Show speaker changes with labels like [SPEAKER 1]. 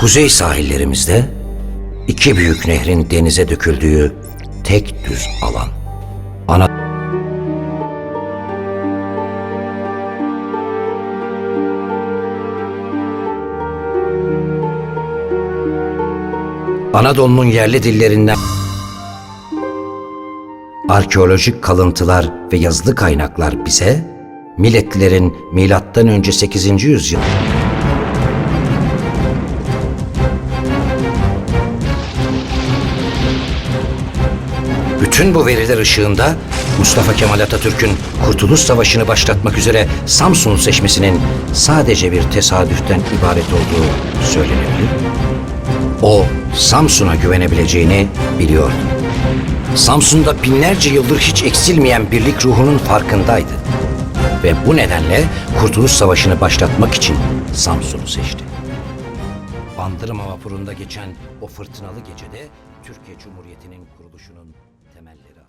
[SPEAKER 1] Kuzey sahillerimizde iki büyük nehrin denize döküldüğü tek düz alan. Ana Anadolu'nun yerli dillerinden arkeolojik kalıntılar ve yazılı kaynaklar bize milletlerin milattan önce 8. yüzyıl Bütün bu veriler ışığında Mustafa Kemal Atatürk'ün Kurtuluş Savaşı'nı başlatmak üzere Samsun seçmesinin sadece bir tesadüften ibaret olduğu söylenebilir. O Samsun'a güvenebileceğini biliyordu. Samsun'da binlerce yıldır hiç eksilmeyen birlik ruhunun farkındaydı. Ve bu nedenle Kurtuluş Savaşı'nı başlatmak için Samsun'u seçti. Bandırma vapurunda geçen o fırtınalı gecede Türkiye Cumhuriyeti'nin kuruluşunun temelleri